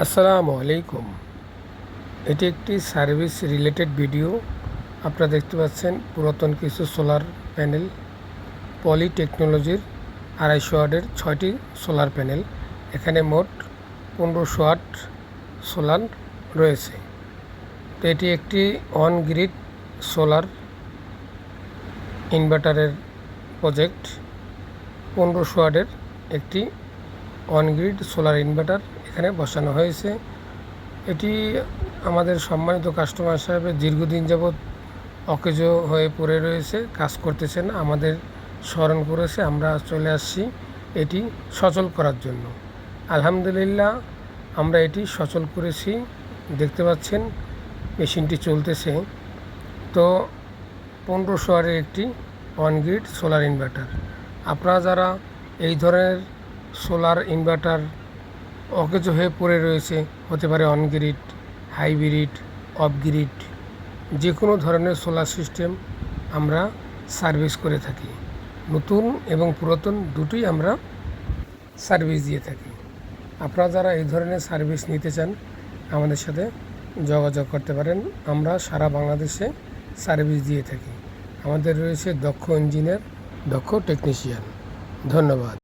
আসসালামু আলাইকুম। এটি একটি সার্ভিস রিলেটেড ভিডিও। আপনারা দেখতে পাচ্ছেন পুরাতন কিছু সোলার প্যানেল। পলি টেকনোলজির আড়াইশো ওয়াটের ছয়টি সোলার প্যানেল। এখানে মোট পনেরোশো ওয়াট সোলার রয়েছে। তো এটি একটি অন গ্রিড সোলার ইনভার্টারের প্রজেক্ট পনেরোশো ওয়াটের একটি অনগ্রিড সোলার ইনভার্টার এখানে বসানো হয়েছে। এটি আমাদের সম্মানিত কাস্টমার হিসাবে দীর্ঘদিন যাবৎ অকেজ হয়ে পড়ে রয়েছে, কাজ করতেছেন, আমাদের স্মরণ করেছে, আমরা চলে আসছি এটি সচল করার জন্য। আলহামদুলিল্লাহ, আমরা এটি সচল করেছি, দেখতে পাচ্ছেন, মেশিনটি চলতেছে। তো পনেরোশো ওয়াটের একটি অনগ্রিড সোলার ইনভার্টার আপনারা যারা এই ধরনের সোলার ইনভার্টার অকেজ হয়ে পড়ে রয়েছে, হতে পারে অনগ্রিড হাইব্রিড অফগ্রিড যে কোনো ধরনের সোলার সিস্টেম আমরা সার্ভিস করে থাকি। নতুন এবং পুরাতন দুটোই আমরা সার্ভিস দিয়ে থাকি। আপনারা যারা এই ধরনের সার্ভিস নিতে চান, আমাদের সাথে যোগাযোগ করতে পারেন। আমরা সারা বাংলাদেশে সার্ভিস দিয়ে থাকি। আমাদের রয়েছে দক্ষ ইঞ্জিনিয়ার দক্ষ টেকনিশিয়ান ধন্যবাদ।